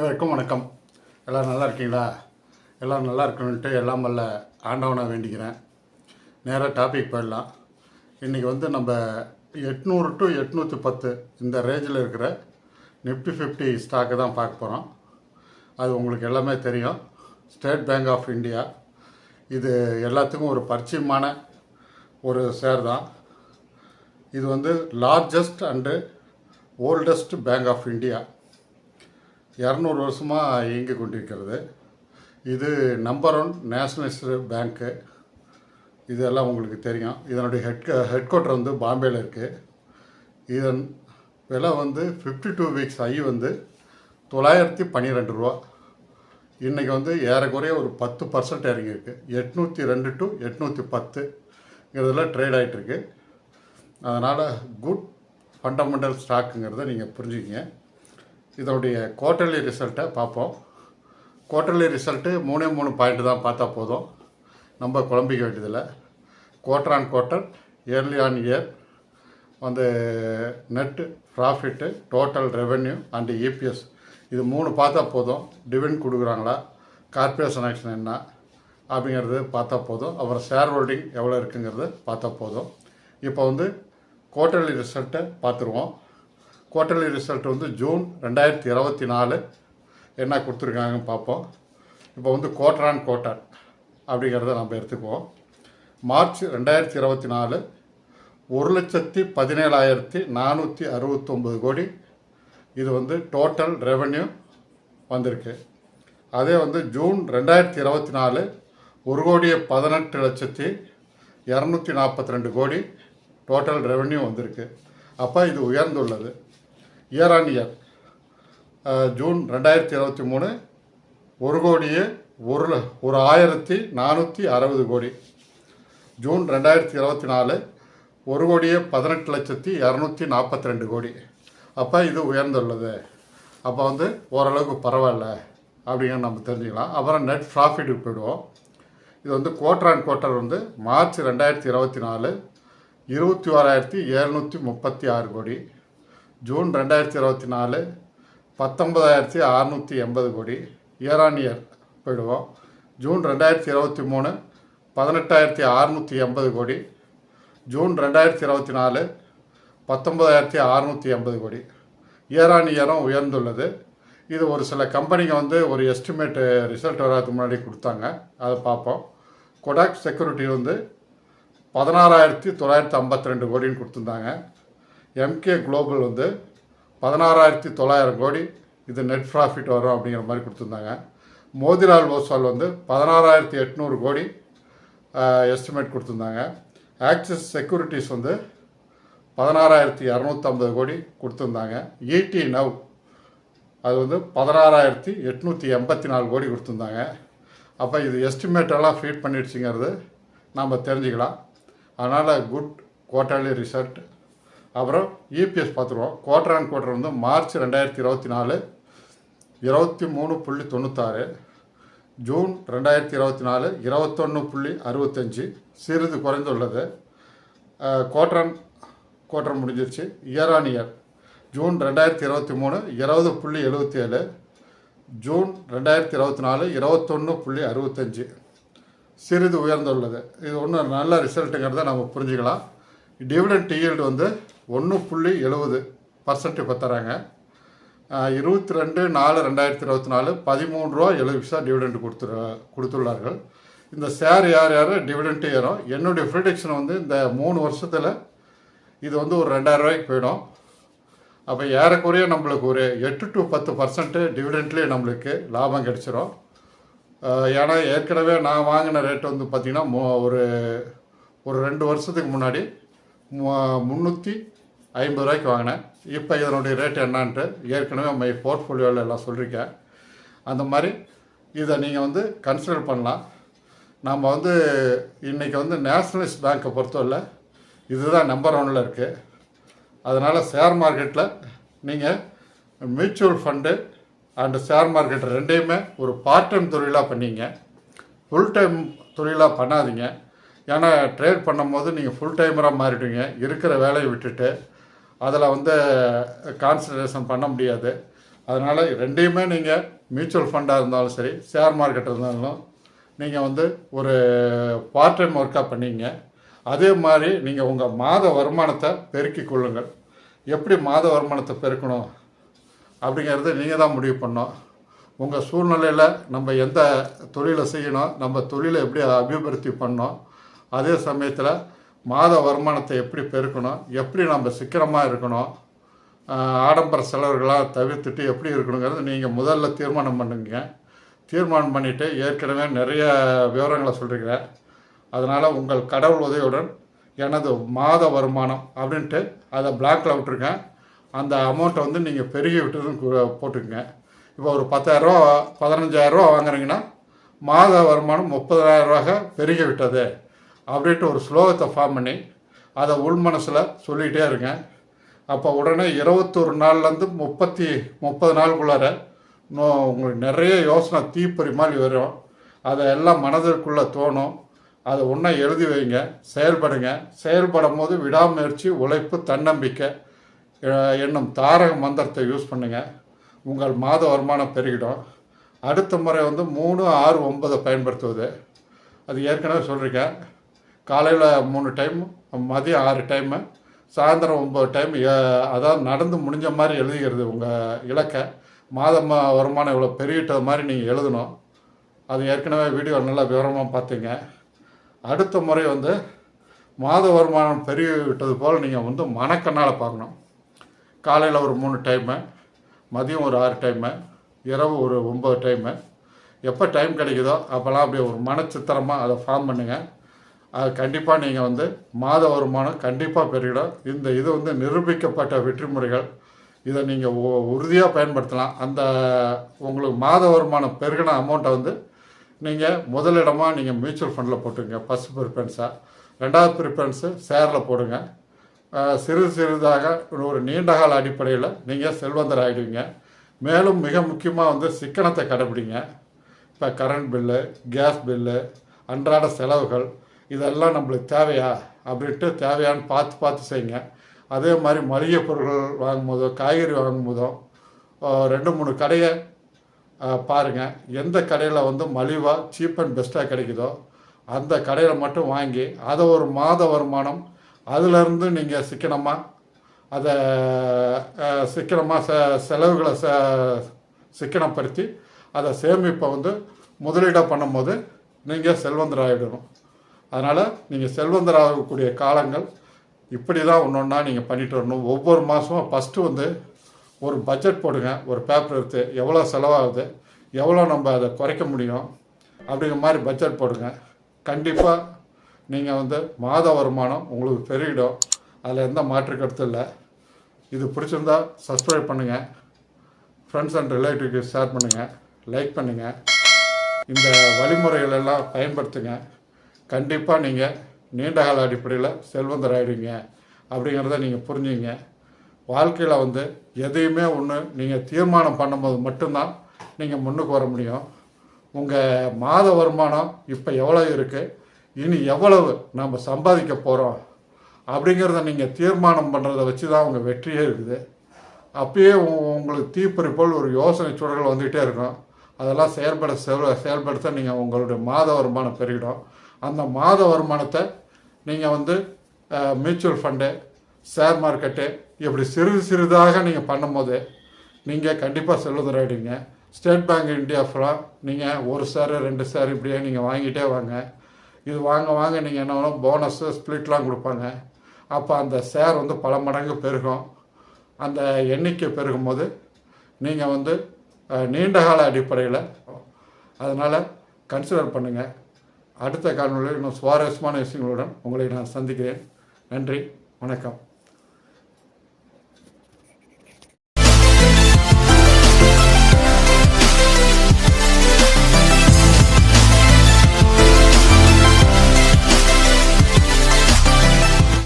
அனைவருக்கும் வணக்கம். எல்லோரும் நல்லா இருக்கீங்களா? எல்லோரும் நல்லா இருக்கணுன்ட்டு எல்லாம் வல்ல ஆண்டவனாக வேண்டிக்கிறேன். நேராக டாபிக் போயிடலாம். இன்றைக்கி வந்து நம்ம எட்நூறு டு எட்நூற்றி பத்து இந்த ரேஞ்சில் இருக்கிற நிஃப்டி ஃபிஃப்டி ஸ்டாக்கு தான் பார்க்க போகிறோம் அது உங்களுக்கு எல்லாமே தெரியும். ஸ்டேட் பேங்க் ஆஃப் இந்தியா இது எல்லாத்துக்கும் ஒரு பரிச்சயமான ஒரு ஷேர் தான். இது வந்து largest and oldest bank of India இரநூறு வருஷமாக இயங்கி கொண்டிருக்கிறது. இது நம்பர் ஒன் நேஷனலிஸ்ட் பேங்க்கு இதெல்லாம் உங்களுக்கு தெரியும். இதனுடைய ஹெட் ஹெட் குவார்ட்டர் வந்து பாம்பேயில் இருக்குது இதன் விலை வந்து ஃபிஃப்டி டூ வீக்ஸ் ஐ வந்து தொள்ளாயிரத்தி பன்னிரெண்டு ரூபா. இன்றைக்கி வந்து ஏறக்குறைய ஒரு பத்து பர்சன்ட் இறங்கியிருக்கு. எட்நூற்றி ரெண்டு டு எட்நூற்றி பத்துங்கிறதுல ட்ரேட் ஆகிட்டுருக்கு அதனால் குட் ஃபண்டமெண்டல் ஸ்டாக்குங்கிறத நீங்கள் புரிஞ்சுக்கிங்க. இதோடைய குவார்ட்டர்லி ரிசல்ட்டை பார்ப்போம். குவார்ட்டர்லி ரிசல்ட்டு மூணே மூணு பாயிண்ட் தான் பார்த்தா போதும். நம்ம குழம்பிக்க வேண்டியதில்லை. Quarter on quarter yearly on year வந்து net profit total revenue and EPS இது மூணு பார்த்தா போதும். டிவிடன் கொடுக்குறாங்களா? கார்பரேஷன் ஆக்ஷன் என்ன? அப்படிங்கிறது பார்த்தா போதும். அப்புறம் ஷேர் ஹோல்டிங் எவ்வளோ இருக்குங்கிறது பார்த்தா போதும். இப்போ வந்து குவார்ட்டர்லி ரிசல்ட்டை பார்த்துருவோம். குவார்டர்லி ரிசல்ட் வந்து ஜூன் ரெண்டாயிரத்தி இருபத்தி நாலு. என்ன கொடுத்துருக்காங்கன்னு பார்ப்போம். இப்போ வந்து குவார்டர் ஆன் குவார்டர் அப்படிங்கிறத நம்ம எடுத்துக்குவோம். மார்ச் ரெண்டாயிரத்தி இருபத்தி நாலு ஒரு லட்சத்தி பதினேழாயிரத்தி நானூற்றி அறுபத்தொம்பது கோடி. இது வந்து டோட்டல் ரெவன்யூ வந்திருக்கு. அதே வந்து ஜூன் ரெண்டாயிரத்தி இருபத்தி நாலு ஒரு கோடியே பதினெட்டு லட்சத்தி இரநூத்தி நாற்பத்தி ரெண்டு கோடி. டோட்டல் ரெவன்யூ வந்திருக்கு. அப்போ இது உயர்ந்துள்ளது. இயர் ஆன் இயர் ஜூன் ரெண்டாயிரத்தி இருபத்தி மூணு ஒரு கோடியே ஒரு ஒரு ஆயிரத்தி நானூற்றி அறுபது கோடி. ஜூன் ரெண்டாயிரத்தி இருபத்தி நாலு ஒரு கோடியே பதினெட்டு லட்சத்தி இரநூத்தி நாற்பத்தி ரெண்டு கோடி. அப்போ இது உயர்ந்துள்ளது. அப்போ வந்து ஓரளவுக்கு பரவாயில்ல அப்படிங்கிற நம்ம தெரிஞ்சுக்கலாம். அப்புறம் நெட் ப்ராஃபிட்டுக்கு போயிடுவோம். இது வந்து குவார்டர் அண்ட் குவார்ட்டர் வந்து மார்ச் ரெண்டாயிரத்தி இருபத்தி நாலு இருபத்தி ஓராயிரத்தி எழுநூற்றி முப்பத்தி ஆறு கோடி. ஜூன் ரெண்டாயிரத்தி இருபத்தி நாலு பத்தொன்பதாயிரத்தி அறநூற்றி எண்பது கோடி இயர் ஆன் இயர் போயிடுவோம். ஜூன் ரெண்டாயிரத்தி இருபத்தி மூணு பதினெட்டாயிரத்தி அறநூற்றி எண்பது கோடி. ஜூன் ரெண்டாயிரத்தி இருபத்தி நாலு பத்தொன்பதாயிரத்தி அறநூற்றி எண்பது கோடி. இயர் ஆன் இயரும் உயர்ந்துள்ளது. இது ஒரு சில கம்பெனிங்க வந்து ஒரு எஸ்டிமேட்டு ரிசல்ட் வராதுக்கு முன்னாடி கொடுத்தாங்க. அதை பார்ப்போம். கொடாக் செக்யூரிட்டி வந்து பதினாறாயிரத்தி தொள்ளாயிரத்தி ஐம்பத்தி ரெண்டு கோடின்னு கொடுத்துருந்தாங்க. எம்கே குளோபல் வந்து பதினாறாயிரத்தி தொள்ளாயிரம் கோடி இது நெட் ப்ராஃபிட் வரும் அப்படிங்கிற மாதிரி கொடுத்துருந்தாங்க. மோதிலால் ஓஸ்வால் வந்து பதினாறாயிரத்தி எட்நூறு கோடி எஸ்டிமேட் கொடுத்துருந்தாங்க. ஆக்சிஸ் செக்யூரிட்டிஸ் வந்து பதினாறாயிரத்தி இரநூத்தம்பது கோடி கொடுத்துருந்தாங்க. ஈடி நவ் அது வந்து பதினாறாயிரத்தி எட்நூற்றி எண்பத்தி நாலு கோடி கொடுத்துருந்தாங்க. அப்போ இது எஸ்டிமேட்டெல்லாம் ஃபீட் பண்ணிடுச்சுங்கிறது நாம் தெரிஞ்சுக்கலாம். அதனால் குட் குவார்ட்டர்லி ரிசல்ட் அப்புறம் இபிஎஸ் பார்த்துருவோம். குவார்டர் அண்ட் குவார்டர் வந்து மார்ச் ரெண்டாயிரத்தி இருபத்தி நாலு இருபத்தி மூணு புள்ளி தொண்ணூத்தாறு ஜூன் ரெண்டாயிரத்தி இருபத்தி நாலு இருபத்தொன்று புள்ளி அறுபத்தஞ்சி சிறிது குறைந்துள்ளது. குவார்டர் அண்ட் குவார்டர் முடிஞ்சிருச்சு. இயர் ஆன் இயர் ஜூன் ரெண்டாயிரத்தி இருபத்தி மூணு இருபது புள்ளி எழுபத்தி ஏழு ஜூன் ரெண்டாயிரத்தி இருபத்தி நாலு இருபத்தொன்று புள்ளி அறுபத்தஞ்சி. சிறிது உயர்ந்துள்ளது. இது ஒன்றும் நல்ல ரிசல்ட்டுங்கிறத நம்ம புரிஞ்சுக்கலாம். டிவிடெண்ட் ஈல்டு வந்து ஒன்று புள்ளி எழுபது பர்சன்ட் இப்போ தராங்க. இருபத்தி ரெண்டு நாலு ரெண்டாயிரத்தி இருபத்தி நாலு பதிமூணு ரூபா எழுபது பைசா டிவிடெண்ட் கொடுத்துரு கொடுத்துள்ளார்கள். இந்த ஷேர் யார் யார்? டிவிடெண்ட் ஏறும். என்னுடைய ப்ரிடிக்ஷன் வந்து இந்த மூணு வருஷத்தில் இது வந்து ஒரு ரெண்டாயிரம் ரூபாய்க்கு போயிடும். அப்போ ஏறக்குறைய நம்மளுக்கு ஒரு எட்டு டு பத்து பர்சன்ட்டு டிவிடெண்ட்லேயே நம்மளுக்கு லாபம் கிடச்சிரும். ஏன்னா ஏற்கனவே நான் வாங்கின ரேட் வந்து பார்த்திங்கன்னா மோ ஒரு ஒரு ரெண்டு வருஷத்துக்கு முன்னாடி முந்நூற்றி ஐம்பது ரூபாய்க்கு வாங்கினேன். இப்போ இதனுடைய ரேட் என்னான்ட்டு ஏற்கனவே மை போர்ட்ஃபோலியோவில் எல்லாம் சொல்லியிருக்கேன் அந்த மாதிரி இதை நீங்கள் வந்து கன்சிடர் பண்ணலாம். நம்ம வந்து இன்றைக்கி வந்து நேஷ்னலிஸ்ட் பேங்க்கை பொறுத்தவரை இதுதான் நம்பர் ஒன்னில் இருக்குது அதனால் ஷேர் மார்க்கெட்டில் நீங்கள் mutual fund and share market ரெண்டையுமே ஒரு பார்ட் டைம் தொழிலாக பண்ணீங்க. ஃபுல் டைம் தொழிலாக பண்ணாதீங்க. ஏன்னா ட்ரேட் பண்ணும்போது நீங்கள் ஃபுல் டைமராக மாறிடுவீங்க. இருக்கிற வேலையை விட்டுட்டு அதில் வந்து கான்சன்ட்ரேஷன் பண்ண முடியாது. அதனால் ரெண்டையுமே நீங்கள் மியூச்சுவல் ஃபண்டாக இருந்தாலும் சரி ஷேர் மார்க்கெட் இருந்தாலும் நீங்கள் வந்து ஒரு பார்ட் டைம் ஒர்க்காக பண்ணீங்க. அதே மாதிரி நீங்கள் உங்கள் மாத வருமானத்தை பெருக்கிக் கொள்ளுங்கள். எப்படி மாத வருமானத்தை பெருக்கணும்? அப்படிங்கிறத நீங்கள் தான் முடிவு பண்ணோம் உங்கள் சூழ்நிலையில் நம்ம எந்த தொழிலை செய்யணும்? நம்ம தொழிலை எப்படி அபிவிருத்தி பண்ணோம் அதே சமயத்தில் மாத வருமானத்தை எப்படி பெருக்கணும் எப்படி நம்ம சிக்கனமாக இருக்கணும் ஆடம்பர செலவுகளாக தவிர்த்துட்டு எப்படி இருக்கணுங்கிறது நீங்கள் முதல்ல தீர்மானம் பண்ணுங்க. தீர்மானம் பண்ணிவிட்டு ஏற்கனவே நிறைய விவரங்களை சொல்கிறீங்க அதனால் உங்கள் கடவுள் உதவியுடன் எனது மாத வருமானம் அப்படின்ட்டு அதை பிளாக்ல விட்டுருக்கேன் அந்த அமௌண்ட்டை வந்து நீங்கள் பெருகி விட்டதுன்னு கு- போட்டுக்கங்க. இப்போ ஒரு பத்தாயிரரூவா பதினஞ்சாயிரரூவா வாங்குறீங்கன்னா மாத வருமானம் முப்பதாயிரரூவாக பெருகி விட்டது. அப்படின்ட்டு ஒரு ஸ்லோகத்தை ஃபார்ம் பண்ணி அதை உள் மனசில் சொல்லிகிட்டே இருங்க அப்போ உடனே இருபத்தொரு நாள்லேருந்து முப்பத்தி முப்பது நாளுக்குள்ளார இன்னும் உங்களுக்கு நிறைய யோசனை தீப்பறி மாதிரி வரும். அதை எல்லாம் மனதிற்குள்ளே தோணும். அதை ஒன்றா எழுதி வைங்க செயல்படுங்க. செயல்படும் போது விடாமுயற்சி உழைப்பு தன்னம்பிக்கை என்னும் தாரக மந்திரத்தை யூஸ் பண்ணுங்கள் உங்கள் மாத வருமானம் பெருகிடும். அடுத்த முறை வந்து மூணு ஆறு ஒன்பதை பயன்படுத்துவது. அது ஏற்கனவே சொல்லியிருக்கேன் காலையில் மூணு டைம் மதியம் ஆறு டைமு சாயந்தரம் ஒம்பது டைம் அதாவது நடந்து முடிஞ்ச மாதிரி எழுதிக்கிறது உங்கள் இலக்கை. மாதம் வருமானம் இவ்வளோ பெருகிட்டது மாதிரி நீங்கள் எழுதணும். அது ஏற்கனவே வீடியோ நல்லா விவரமாக பார்த்தீங்க. அடுத்த முறை வந்து மாத வருமானம் பெருகி விட்டது போல் நீங்கள் வந்து மனக்கண்ணால் பார்க்கணும். காலையில் ஒரு மூணு டைமு மதியம் ஒரு ஆறு டைமு இரவு ஒரு ஒம்பது டைமு எப்போ டைம் கிடைக்குதோ அப்போல்லாம் அப்படியே ஒரு மனச்சித்திரமாக அதை ஃபார்ம் பண்ணுங்கள் அது கண்டிப்பாக நீங்கள் வந்து மாத வருமானம் கண்டிப்பாக பெருகிடும். இந்த இது வந்து நிரூபிக்கப்பட்ட வெற்றி முறைகள் இதை நீங்கள் உறுதியாக பயன்படுத்தலாம். அந்த உங்களுக்கு மாத வருமானம் பெருகின அமௌண்ட்டை வந்து நீங்கள் முதலிடமாக நீங்கள் மியூச்சுவல் ஃபண்டில் போட்டுங்க ஃபஸ்ட் ப்ரிஃபரன்ஸாக ரெண்டாவது ப்ரிஃபரன்ஸு ஷேரில் போடுங்க. சிறு சிறிதாக ஒரு நீண்ட கால அடிப்படையில் நீங்கள் செல்வந்தர் ஆகிடுவீங்க மேலும் மிக முக்கியமாக வந்து சிக்கனத்தை கடைப்பிடிங்க இப்போ கரண்ட் பில்லு கேஸ் பில்லு அன்றாட செலவுகள் இதெல்லாம் நம்மளுக்கு தேவையா? அப்படின்ட்டு தேவையான்னு பார்த்து பார்த்து செய்யுங்க. அதே மாதிரி மளிகை பொருட்கள் வாங்கும்போதோ காய்கறி வாங்கும்போதோ ரெண்டு மூணு கடையை பாருங்கள் எந்த கடையில் வந்து மலிவாக சீப் அண்ட் பெஸ்ட்டாக கிடைக்குதோ அந்த கடையில் மட்டும் வாங்கி அதை ஒரு மாத வருமானம் அதிலிருந்து நீங்கள் சிக்கனமாக அதை சிக்கனமாக செ செலவுகளை ச சிக்கனப்படுத்தி அதை சேமிப்பை வந்து முதலீடாக பண்ணும்போது நீங்கள் செல்வந்தராகிடணும் அதனால் நீங்கள் செல்வந்தராகக்கூடிய காலங்கள் இப்படி தான் ஒன்று ஒன்றா நீங்கள் பண்ணிட்டு வரணும். ஒவ்வொரு மாதமும் ஃபஸ்ட்டு வந்து ஒரு பட்ஜெட் போடுங்க. ஒரு பேப்பர் எடுத்து எவ்வளோ செலவாகுது எவ்வளோ நம்ம அதை குறைக்க முடியும் அப்படிங்கிற மாதிரி பட்ஜெட் போடுங்க. கண்டிப்பாக நீங்கள் வந்து மாத வருமானம் உங்களுக்கு பெருகிடும். அதில் எந்த மாற்று கருத்து இல்லை. இது பிடிச்சிருந்தா சப்ஸ்கிரைப் பண்ணுங்கள் ஃப்ரெண்ட்ஸ் அண்ட் ரிலேட்டிவ்க்கு ஷேர் பண்ணுங்கள் லைக் பண்ணுங்கள் இந்த வழிமுறைகளெல்லாம் பயன்படுத்துங்க. கண்டிப்பாக நீங்கள் நீண்ட கால அடிப்படையில் செல்வந்தர் ஆகிடுங்க அப்படிங்கிறத நீங்கள் புரிஞ்சுங்க. வாழ்க்கையில் வந்து எதையுமே ஒன்று நீங்கள் தீர்மானம் பண்ணும்போது மட்டும்தான் நீங்கள் முன்னுக்கு வர முடியும். உங்கள் மாத வருமானம் இப்போ எவ்வளோ இருக்குது இனி எவ்வளவு நம்ம சம்பாதிக்க போகிறோம் அப்படிங்கிறத நீங்கள் தீர்மானம் பண்ணுறதை வச்சு தான் உங்கள் வெற்றியே இருக்குது. அப்பயே உ- உங்களுக்கு தீப்பறி போல் ஒரு யோசனை சுடர்கள் வந்துகிட்டே இருக்கும். அதெல்லாம் செயல்பட செயல்படுத்த நீங்கள் உங்களுடைய மாத வருமானம் பெருகிடும். அந்த மாத வருமானத்தை நீங்கள் வந்து மியூச்சுவல் ஃபண்டு ஷேர் மார்க்கெட்டு இப்படி சிறிது சிறிதாக நீங்கள் பண்ணும்போது நீங்கள் கண்டிப்பாக செல்வந்தராயிடுவீங்க ஸ்டேட் பேங்க் இந்தியா ஃபுல்லாக நீங்கள் ஒரு ஷேரு ரெண்டு ஷேர் இப்படியே நீங்கள் வாங்கிட்டே வாங்க. இது வாங்க வாங்க நீங்கள் என்ன பண்ணணும் போனஸு ஸ்ப்ளிட்லாம் கொடுப்பாங்க. அப்போ அந்த ஷேர் வந்து பல மடங்கு பெருகும். அந்த எண்ணிக்கை பெருகும்போது நீங்கள் வந்து நீண்ட கால அடிப்படையில் அதனால் கன்சிடர் பண்ணுங்கள் அடுத்த காணொலியில் இன்னும் சுவாரஸ்யமான விஷயங்களுடன் உங்களை நான் சந்திக்கிறேன். நன்றி வணக்கம்.